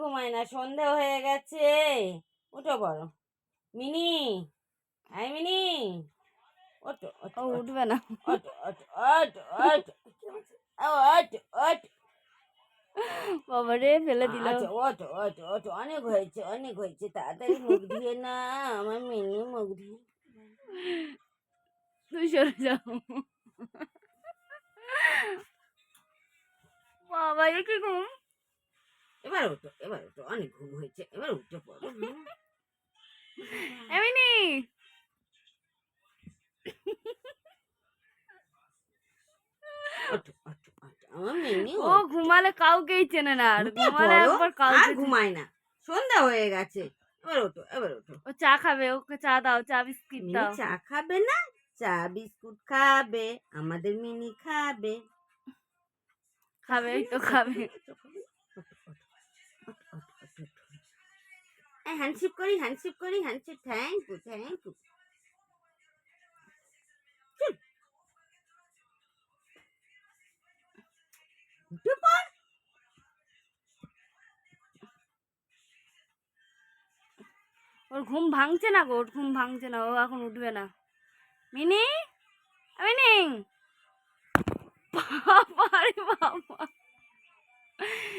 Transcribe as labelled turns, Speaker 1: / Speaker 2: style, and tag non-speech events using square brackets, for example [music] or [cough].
Speaker 1: ঘুমায় না সন্ধে হয়ে গেছে। উঠো বড়। মিনি আই মিনি। ওটো ওটো
Speaker 2: উঠবে না।
Speaker 1: ওটো ওটো ওটো ওটো ওটো ওটো
Speaker 2: বাবা ফেলে দিল।
Speaker 1: আচ্ছা ওটো ওটো ওটো অনেক হয়েছে অনেক হয়েছে। তাড়াতাড়ি মুখ দিয়ে না আমার মিনি মুখ দিয়ে
Speaker 2: তুই সরে যাও বাবা কি ঘুম?
Speaker 1: এবার ওঠো এবার ওঠো অনেক ঘুম হয়েছে এবার উঠে পড়ো। [laughs]
Speaker 2: এমনি!
Speaker 1: মিনি
Speaker 2: ও ঘুমালে কাউকেই চেনে না আর ঘুমালে একবার
Speaker 1: আর
Speaker 2: কাউকে
Speaker 1: ঘুমায় না। সন্ধ্যা হয়ে গেছে এবার ওঠো এবার ওঠো।
Speaker 2: ও চা খাবে ওকে চা দাও চা বিস্কিট দাও।
Speaker 1: চা খাবে না চা বিস্কুট খাবে আমাদের মিনি খাবে।
Speaker 2: খাবে তো খাবে। [laughs]
Speaker 1: হ্যান্ডশিপ করি হ্যান্ডশিপ করি handshake thank you thank you
Speaker 2: ওর ঘুম ভাঙছে না গো, ওর ঘুম ভাঙছে না, ও এখন উঠবে না। মিনি? মিনি?